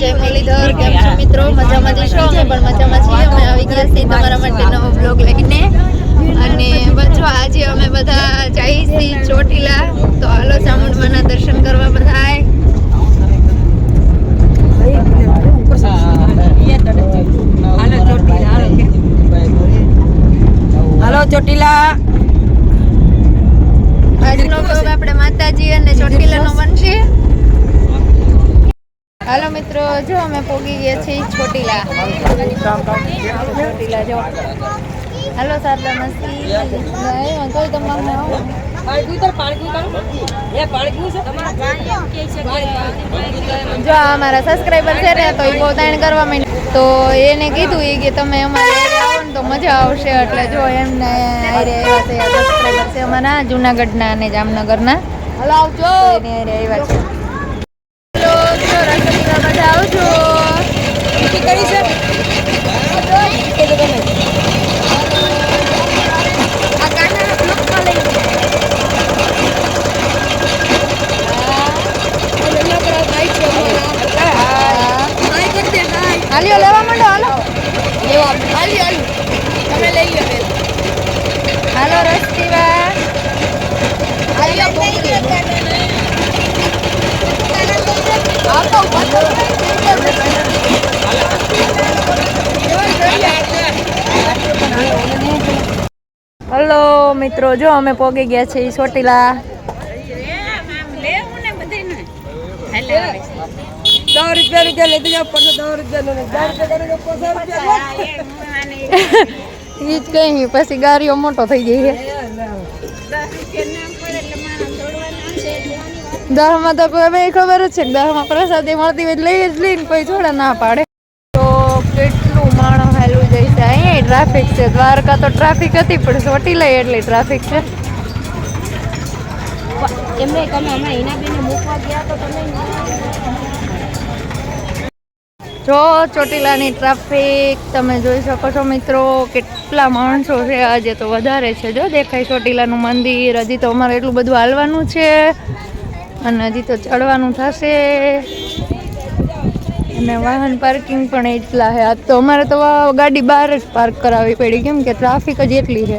જય મુરલીધર કેમ છો મિત્રો? મજામાં જઈશું અમે પણ મજામાં છીએ. અમે આવી ગયા છીએ તમારા માટે નવો બ્લોગ લઈને. અને બચો આજે અમે બધા જઈએ છીએ ચોટીલા. તો હાલો ચામુંડમાના દર્શન કરવા બધાય હાલો ચોટીલા. આજનો બ્લોગ આપણે માતાજી અને ચોટીલાનો બનશે. હાલો મિત્રો જો અમે પોગી ગયા છીએ ચોટીલા. ચોટીલા જો. હાલો સારદા મસ્તી. કોઈ તમારે આવો જો અમારા સબસ્ક્રાઈબર છે ને તો એ પોતાને કરવા માંડ્યા તો એને કીધું એ કે તમે અમારે આવો ને તો મજા આવશે. એટલે જો એમને આવ્યા છે સબસ્ક્રાઈબર છે અમારા જુનાગઢના અને જામનગરના. હલો આવજો. એને હારે આવ્યા છે હેલો જો રસોઈમાં બધા આવજો આ કાનાના બ્લોકમાં લઈ જાઓ. હાલ્યો લેવા માંડો હાલો લેવા હાલ્યો હાલ્યો તમે લઈ લો હાલો રસ્તીવા હાલ્યો પહોંચી હલો મિત્રો જો અમે પોગી ગયા છીએ ચોટીલા. ઈ જ કઈ પછી ગાડીઓ મોટો થઈ ગઈ છે. દહમાં તો કોઈ ખબર જ છે દહમાં પ્રસાદી મળતી હોય લઈ જ લઈને પછી થોડા ના પાડે તો કેટલું માણસ હાલું જાય છે અહીંયા ટ્રાફિક છે. દ્વારકા તો ટ્રાફિક હતી પણ ચોટીલા એટલી ટ્રાફિક છે. એમને તમે હમણાં હિનાબેનને મૂકવા ગયા તો તમે જો ચોટીલાની ટ્રાફિક તમે જોઈ શકો છો મિત્રો કેટલા માણસો છે આજે તો વધારે છે. જો દેખાય ચોટીલાનું મંદિર હજી તો અમારે એટલું બધું હાલવાનું છે. અને હજી તો ચડવાનું થશે. અને વાહન પાર્કિંગ પણ એટલા છે. આજ તો અમારે તો ગાડી બહાર જ પાર્ક કરાવવી પડી. કેમ કે ટ્રાફિક જ એટલી છે.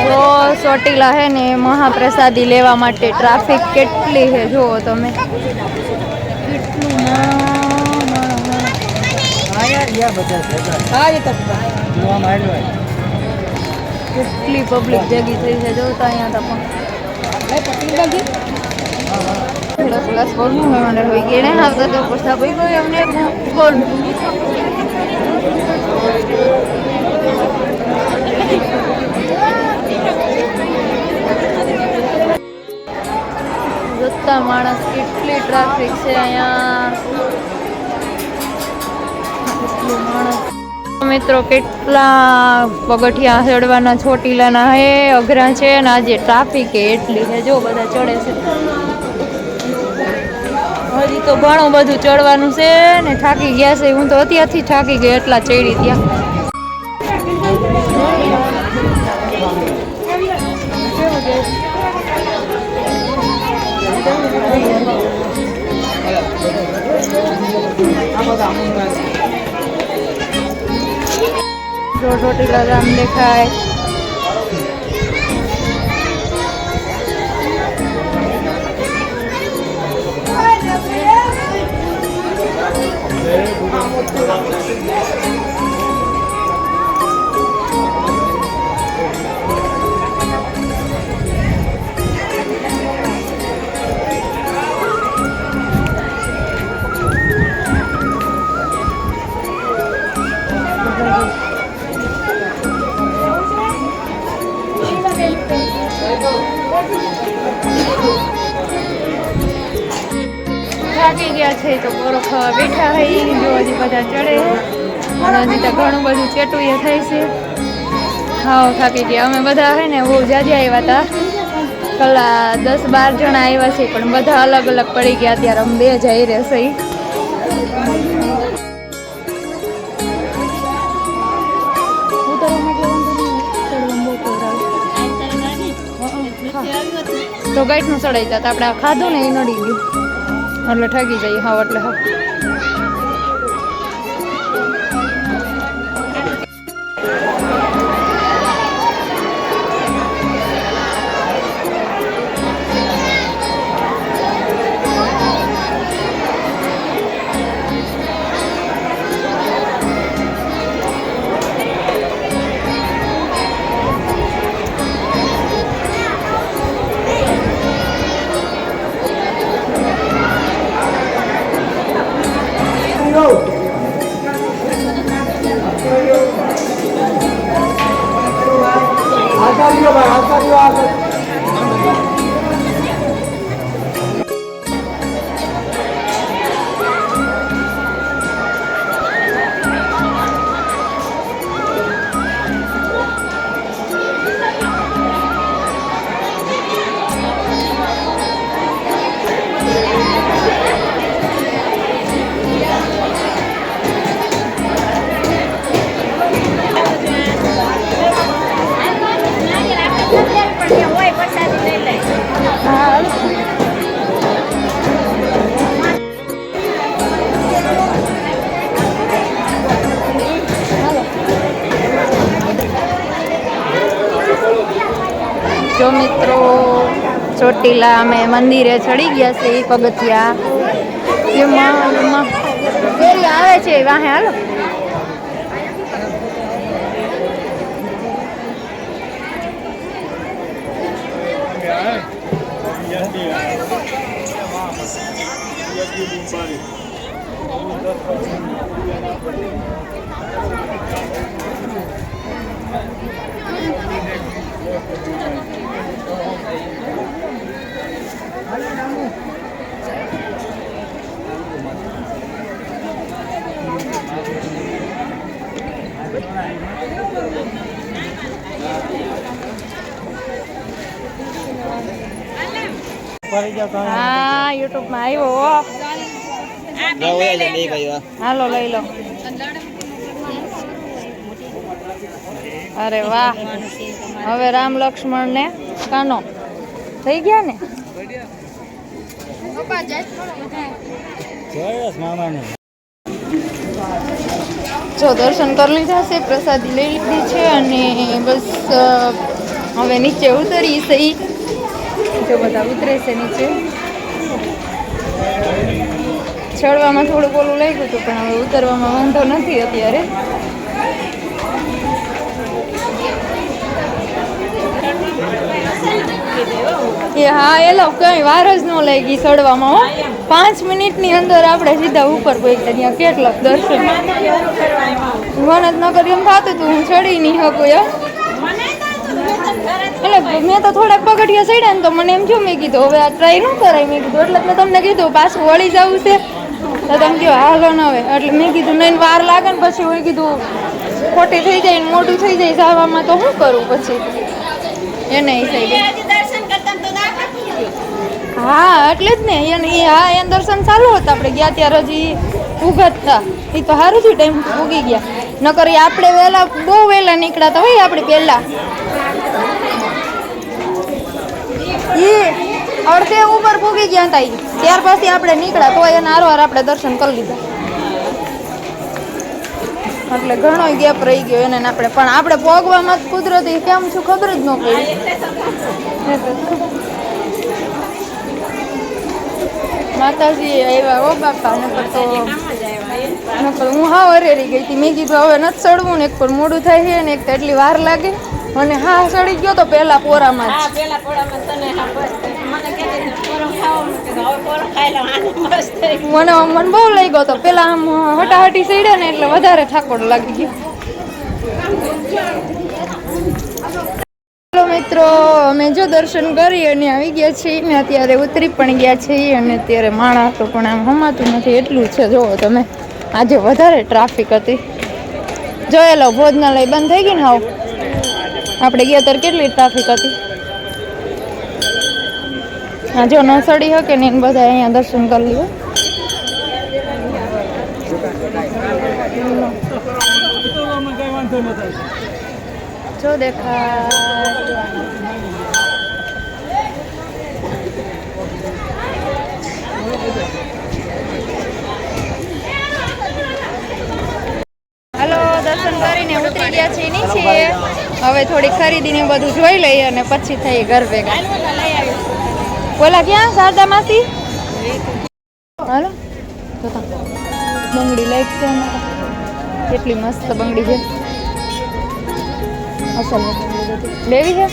તો ચોટીલા છે ને મહાપ્રસાદી લેવા માટે ટ્રાફિક કેટલી છે જુઓ તમે. કેટલું. હા કેટલી પબ્લિક ભેગી થઈ છે જોતા અહીંયા તો પણ. હોય નહીં આવતા તો પછી ભાઈ જોતા માણસ કેટલી ટ્રાફિક છે અહીંયા. મિત્રો, કેટલા પગથિયા ચડવાના, ચોટીલાના, હે, અઘરા છે અને આજે ટ્રાફિક એટલી છે. જો બધા ચડે છે. હજી તો ઘણું બધું ચડવાનું છે ને, થાકી ગયા છે. હું તો અત્યારથી થાકી ગઈ, એટલા ચડી ત્યાં ચોટીલા ગામ દેખાય. થાકી ગયા છે તો પોરો ખાવા બેઠા હઈ જો હજી બધા ચડે અને હજી તો ઘણું બધું ચેટું એ થાય છે. હા થાકી ગયા. અમે બધા હે ને બહુ જાજે આવ્યા હતા કલા દસ બાર જણા આવ્યા છે, પણ બધા અલગ અલગ પડી ગયા ત્યારે અમે બે જઈ રહેશે તો ગાઈટનું ચડાવી જતા. આપણે ખાધું ને એ નડી ગયું. એટલે ઠગી જઈએ હા એટલે હાવ. ચોટીલા અમે મંદિરે ચડી ગયા છે એ પગથિયા. એમાં. ફેરી આવે છે વાહે હાલો. હા યુટ્યુબમાં આવ્યો હાલો લઈ લો. અરે વાહ. હવે રામ લક્ષ્મણ ને કાનો. થઈ ગયા ને? જો દર્શન કરી લીધા છે પ્રસાદી લઈ લીધી છે અને બસ હવે નીચે ઉતરી સહી જો બધા ઉતરે છે નીચે. ચડવામાં થોડુંક ઓલું લાગ્યું હતું પણ હવે ઉતરવામાં વાંધો નથી અત્યારે. એ હા એ લોકો કઈ વાર જ ન લાગી ચડવામાં હો. પાંચ મિનિટની અંદર આપણે સીધા ઉપર પહોંચ્યા ત્યાં કેટલો દર્શન. જ કરી એમ થતું હતું હું ચડી નહીં શકું યાર એટલે મેં તો થોડાક પગડિયા ચડ્યા ને તો મને એમ થયું મેં કીધું હવે આ ટ્રાય ન કરાય મેં કીધું એટલે જ મેં તમને કીધું પાછું વળી જવું છે. તો તમે કહો હાલો ન હવે. એટલે મેં કીધું નહીં વાર લાગે ને પછી મેં કીધું ખોટી થઈ જાય ને મોટું થઈ જાય જવામાં તો શું કરું પછી? એને હિસાબે હા, એટલે જ ને. એને એ હા એ દર્શન ચાલુ હતા. આપણે ગયા ત્યારે હજી ઉગતતા એ તો સારું થયું, ટાઈમ ઉગી ગયા. નકર આપણે વહેલા, બહુ વહેલા નીકળ્યા હતા હોય આપણે પહેલા. એ અડધે ઉપર પૂગી ગયા હતા. ત્યાર પછી આપણે નીકળ્યા તો એના હારવાર આપણે દર્શન કરી લીધા. એટલે ઘણો ગેપ રહી ગયો એને આપણે. પણ આપણે પોગવામાં કુદરતી, કેમ છું ખબર જ ન પડી. માતાજી આવ્યા ઓ બાપા. નકર તો નકર હું હા અરેરી ગઈ હતી. મેં કીધું હવે નથી ચડવું ને એક પર મોડું થાય છે ને એક તો એટલી વાર લાગે. અને હા ચડી ગયો તો પહેલા પોરામાં જ. મને મને બહુ લઈ ગયો તો પેલા આમ હટાહટી ચડ્યા ને એટલે વધારે ઠાકોર લાગી ગયો. મિત્રો, અમે જો દર્શન કરી અને આવી ગયા છીએ ને અત્યારે ઉતરી પણ ગયા છીએ અને અત્યારે માણસ તો પણ આમ હમાતું નથી, એટલું છે. જુઓ તમે, આજે વધારે ટ્રાફિક હતી. જોયેલો ભોજનાલય બંધ થઈ ગઈ ને હાવ? આપણે ગયા ત્યારે કેટલી ટ્રાફિક હતી? હા જો ન સડી શકે ને એને બધા અહીંયા દર્શન કરી લ્યો જો દેખાય. હલો, દર્શન કરીને ઉતરી ગયા છીએ નીચે હવે થોડી ખરીદીને બધું જોઈ લઈએ અને પછી થઈ ઘર ભેગા. બોલા, ક્યાં? શારદા માસી હાલો બંગડી લાઈક છે કેટલી મસ્ત બંગડી છે. અસલ બંગડી. લેવી છે?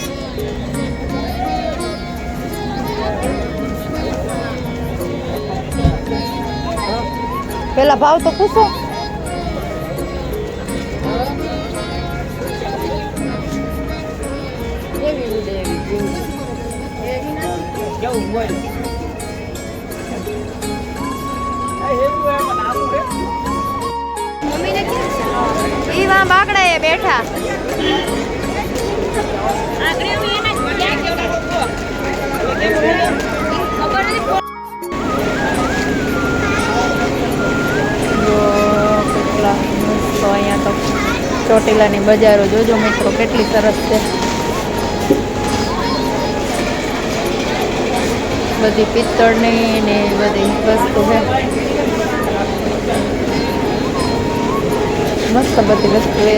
પેલા ભાવ તો પૂછો. બાકડા એ બેઠા. ચોટીલાની બજારો જોજો મિત્રો, કેટલી સરસ છે. બધી પિત્તળની ને બધી વસ્તુ છે. મસ્ત બધી વસ્તુ એ.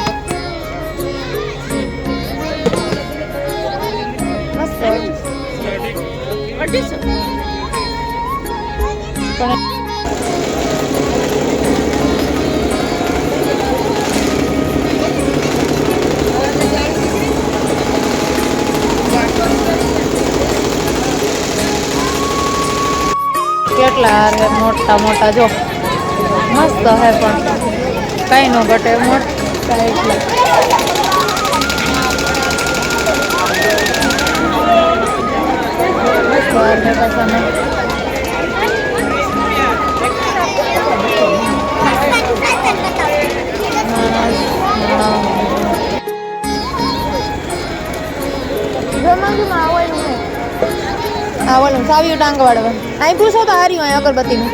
કેટલા હે મોટા મોટા જો મસ્ત હે પણ કઈ નો ઘટે મોટા. એટલે આવવાનું હે આવવાનું સાવ્યું ટાંગ વાળવા અહીં પૂછો તો હાર્યું અહીં અગરબત્તીનું.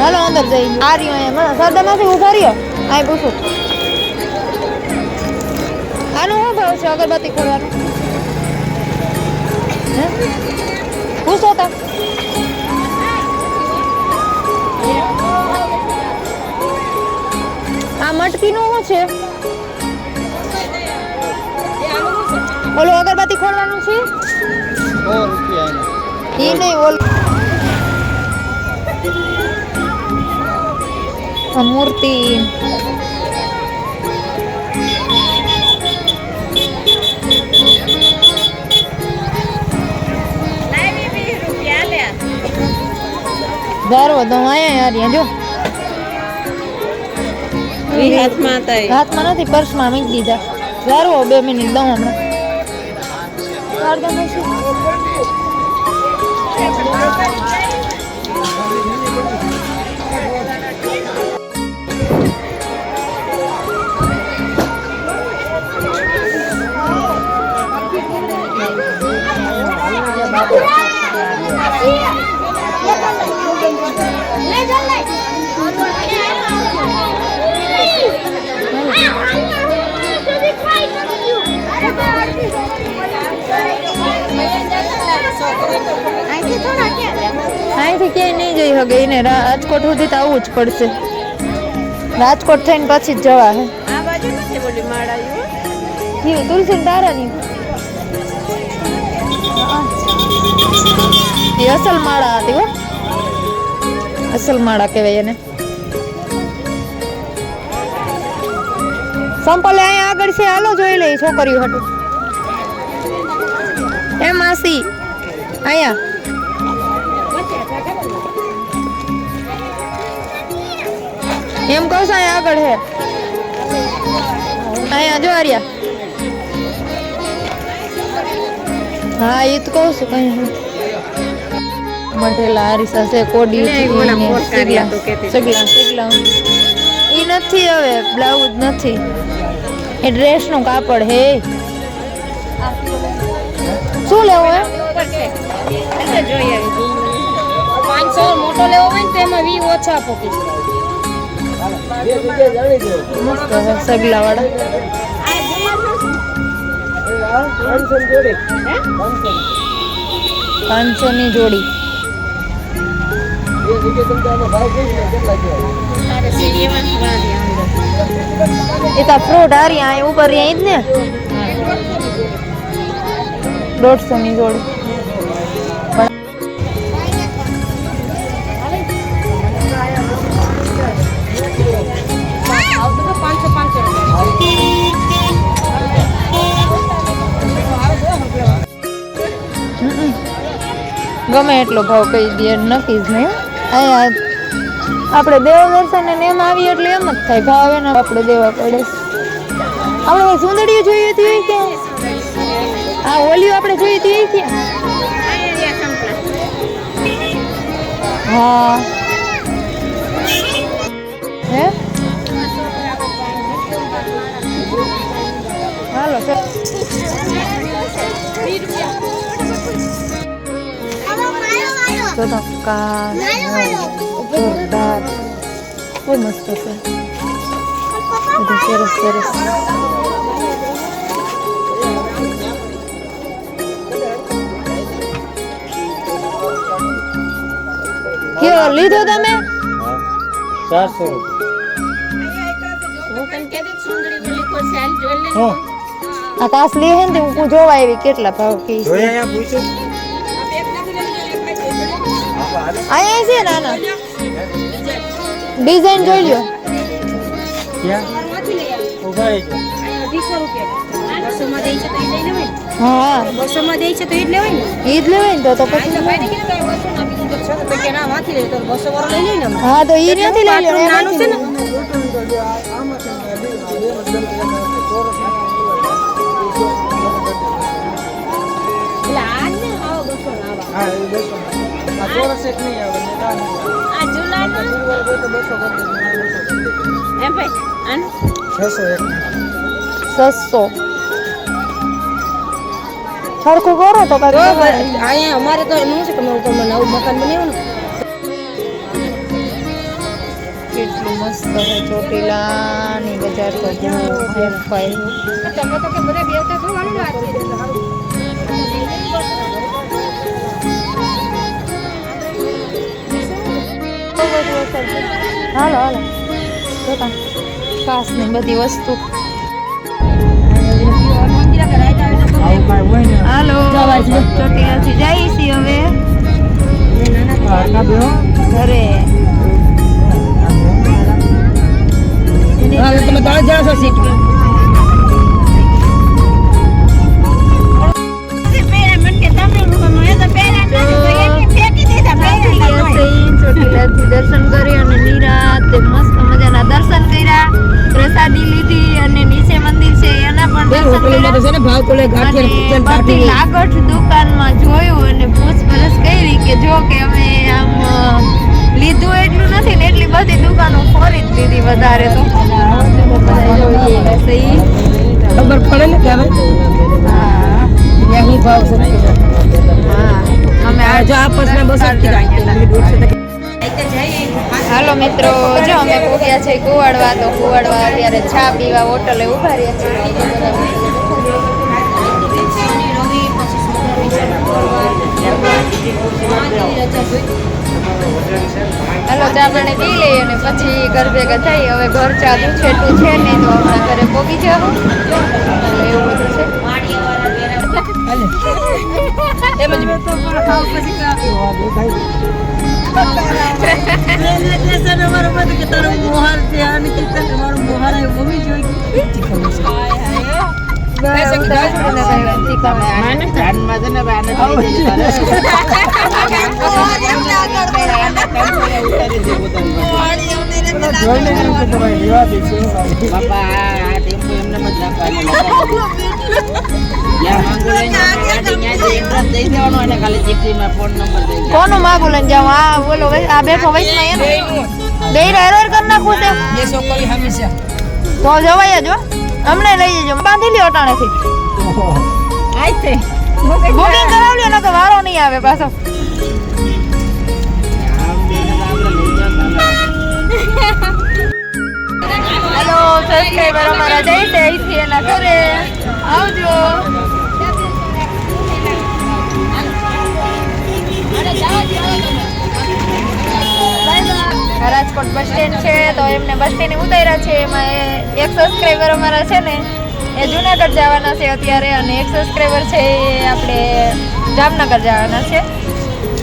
હાલો, અંદર જઈ. હાર્યું અહીંયા સરદારમાંથી ઊભા રહ્યો. અહીં પૂછો. આનું શું ભાવ છે અગરબત્તી ખોલવાનું? પૂછો તા. આ મટકીનું શું છે? ઓલું અગરબત્તી ખોલવાનું છે? ઈ નહીં ઓલ મૂર્તિ. ધારો તો આયા યાર જો. હાથમાં હતા હાથમાં નથી પર્સમાં મૂકી દીધા. ધારો બે મિનિટ દઉં હમણાં. શારદા માસી. અહીંથી ક્યાંય નહીં જઈ શકે. એને રાજકોટ સુધી તો આવવું જ પડશે. રાજકોટ થઈને પછી જ જવા હે આ બાજુ નથી બોલી માળાયું? જીવ તુલસી તારાની એ અસલ માળા હતી હો. અસલ માળા કહેવાય એને. સંપલે અહીંયા આગળ છે. હાલો જોઈ લઈ છોકરીઓ હતું એ માસી. અહીંયા. એમ કહું છું અહીંયા આગળ હે. અહીંયા જો આર્યા. હા એ તો કહું છું કઈ મઢેલા આરીસા છે કોડી સગલા સગલા સગલા. એ નથી હવે બ્લાઉઝ નથી. એ ડ્રેસનું કાપડ હે. પાંચસો મોટો લેવો હોય ને તો એમાં વી ઓછા આપો કે મસ્ત છે સગલા વાળા પાંચસો ની જોડી એ તો ફ્રૂટ હારી આ ઉપર રહી જ ને? દોઢસો ની જોડી. ગમે એટલો ભાવ કહી દે નક્કી જ નહીં અહીંયા આપણે દેવ દર્શન એમ આવીએ એટલે એમ જ થાય. ભાવ એને આપણે દેવા પડે. આપણે સુંદરીઓ જોઈએ હતી ક્યાં? આ ઓલીઓ આપણે જોઈએ હતી ક્યાં? હા. હે? હાલો સર તો તો કા જોરદાર બહુ મસ્ત છે બધું સરસ સરસ કયો લીધો તમે ચારસો હું તને કહેતી જ સુંદરી બોલી કોઈ સેલ જોઈ લે હું આ કાસ લે હે ને હું જોવા આવી કેટલા ભાવ કી છે. જોયા અહીંયા પૂછ્યું. અહીંયા છે નાના. ડિઝાઇન જોઈ લ્યો. હા રહેજો અઢીસો દે છે તો એ લઈ લેવાય ને હા બસોમાં દે છે તો એ જ લેવાય ને ઈ જ લેવાય ને તો તો પછી બસો ના ના બસો ને. હા તો ઈ નથી લઈ નાનું છે ને ને. બસો ના. હા બસો. આ ચોરસ એક નહીં આવે કરી કરી. એમ ભાઈ સરખું કરો તો તો અહીંયા અમારે તો એમ છે કે અમે તમે નવું મકાન બનાવ્યું ને કેટલું મસ્ત છે ચોટીલા ની બજાર તો ફાઈલ તમે તો કે બધા બેવતા હાલો હાલો. જોતા. ખાસની બધી વસ્તુ. હાલો. ચોટીલા થી જઈએ છીએ હવે. ઘરે. બધી દુકાનો ફરી જ દીધી વધારે તો. ખબર પડે ને ત્યારે? હવે હા હું ભાવ અમે આ જો આ પર્સને બસો હાલો મિત્રો જો અમે પહોંચ્યા છે કુવાડવા તો કુવાડવા અત્યારે ચા પીવા હોટલે ઊભા રહ્યા છીએ. હાલો ચા પાણી પી લઈએ અને પછી ઘર ભેગા થઈ હવે ઘર ચાલુ છેટું છે નહીં તો આપણા ઘરે પોગી જવું. એવું બધું છે. તારો મોહાર છે આની કે તમારો મોહાર આવ્યો મમ્મી જોઈ કોનું માગું લઈને જાઉં? આ બોલો આ બેઠો વૈષ્ણવ બે હેરોર કરી નાખું હંમેશા તો જવાય જ હો. અમને લઈ જજો. બાંધી લ્યો અટાણેથી. ઓહો. બુકિંગ કરાવી લ્યો નકર વારો નહીં આવે પાછો. હેલો સબસ્ક્રાઈબર અમારા જય છે અહીંથી એના ઘરે આવજો. રાજકોટ બસ સ્ટેન્ડ છે, તો એમને બસ સ્ટેન્ડ ઉતાર્યા છે. એમાં એક સબસ્ક્રાઈબર અમારા છે ને, એ જુનાગઢ જવાના છે અત્યારે અને એક સબસ્ક્રાઈબર છે એ આપણે જામનગર જવાના છે.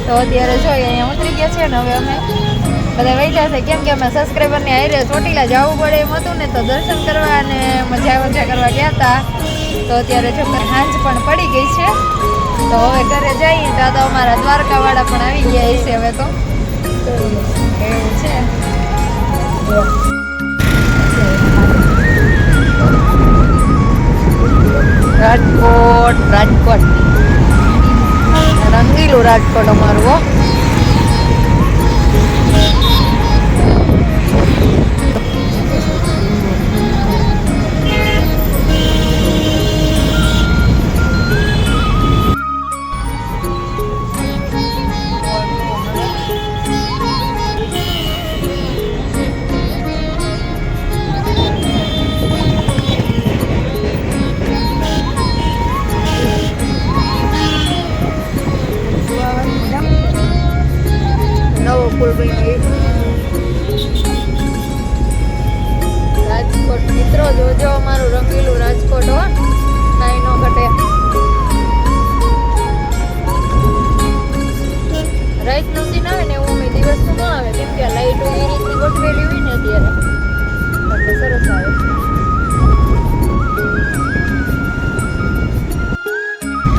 તો અત્યારે જોઈએ અહીંયા ઉતરી ગયા છે ને હવે અમે બધા વહી જશે કેમ કે અમે સબસ્ક્રાઈબરને હારે ચોટીલા જવું પડે એમ હતું ને, તો દર્શન કરવા અને મજા મજા કરવા ગયા હતા. તો અત્યારે જો હાંજ પણ પડી ગઈ છે. તો હવે ઘરે જઈએ ત્યાં તો અમારા દ્વારકાવાળા પણ આવી ગયા છે હવે તો. એવું છે રાજકોટ રાજકોટ. રંગીલું રાજકોટ અમારું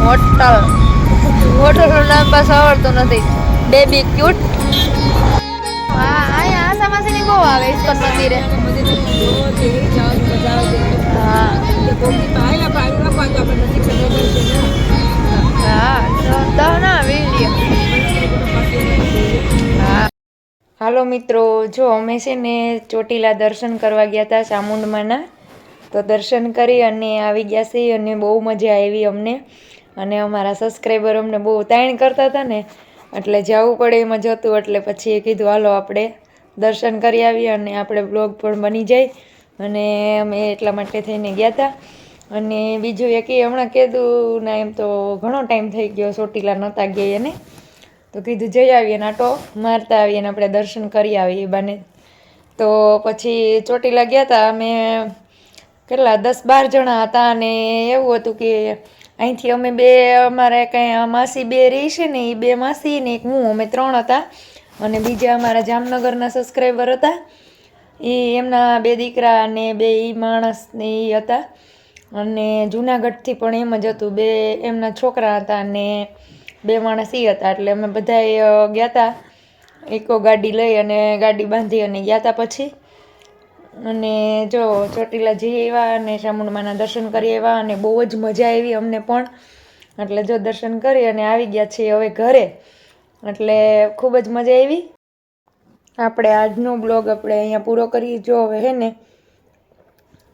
હોટલ. હોટલનું નામ પાસ આવડતું નથી. બેબી ક્યુટ હા, અહીંયા આસામાસીની બહુ આવે ઇસ્કોન મંદિરે. હાલો મિત્રો, જો અમે છે ને ચોટીલા દર્શન કરવા ગયા હતા ચામુંડમાના તો દર્શન કરી અને આવી ગયા છીએ અને બહુ મજા આવી અમને. અને અમારા સબસ્ક્રાઈબર અમને બહુ તાણ કરતા હતા ને, એટલે જવું પડે એમાં જતું, એટલે પછી કીધું, હાલો આપણે દર્શન કરી આવીએ અને આપણે બ્લોગ પણ બની જાય. અને અમે એટલા માટે થઈને ગયા હતા અને બીજું એક એ હમણાં કીધું ના એમ તો ઘણો ટાઈમ થઈ ગયો, ચોટીલા નહોતા ગયા એને. તો કીધું, જઈ આવીએ ને આટો મારતા આવીએ ને આપણે દર્શન કરી આવીએ બાને. તો પછી ચોટીલા ગયા હતા અમે કેટલા, દસ બાર જણા હતા અને એવું હતું કે અહીંથી અમે બે, અમારે કાંઈ માસી બે રહી છે ને એ બે માસી ને એક હું, અમે ત્રણ હતા. અને બીજા અમારા જામનગરના સબસ્ક્રાઈબર હતા. એ એમના બે દીકરા અને બે એ માણસ ને એ હતા. અને જુનાગઢથી પણ એમ જ હતું, બે એમના છોકરા હતા અને બે માણસ એ હતા. એટલે અમે બધાએ ગયા હતા એકો ગાડી લઈ અને ગાડી બાંધી અને ગયા હતા પછી. અને જો ચોટીલા જઈ આવ્યા અને ચામુંડમાના દર્શન કરી આવ્યા અને બહુ જ મજા આવી અમને પણ. એટલે જો દર્શન કરી અને આવી ગયા છીએ હવે ઘરે. એટલે ખૂબ જ મજા આવી. આપણે આજનો બ્લોગ આપણે અહીંયા પૂરો કરીએ. જો હવે હે ને,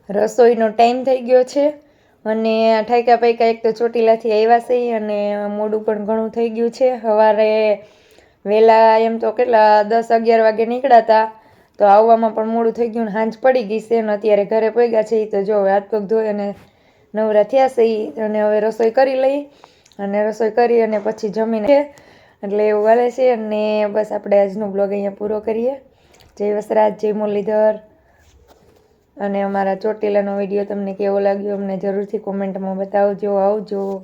રસોઈનો ટાઈમ થઈ ગયો છે અને ઠાયકા પૈકા એક તો ચોટીલાથી આવ્યા છે અને મોડું પણ ઘણું થઈ ગયું છે. સવારે વહેલા એમ તો કેટલા દસ અગિયાર વાગે નીકળ્યા હતા. તો આવવામાં પણ મોડું થઈ ગયું ને હાંજ પડી ગઈ છે અને અત્યારે ઘરે પગ્યા છે એ તો જો હવે હાથ પગ ધોઈ અને નવરા થયા છે એ અને હવે રસોઈ કરી લઈ અને રસોઈ કરી અને પછી જમીને એટલે એવું વાલે છે અને બસ આપણે આજનો બ્લોગ અહીંયા પૂરો કરીએ. જય વસરાજ, જય મુરલીધર. અને અમારા ચોટીલાનો વીડિયો તમને કેવો લાગ્યો અમને જરૂરથી કોમેન્ટમાં બતાવજો, આવજો.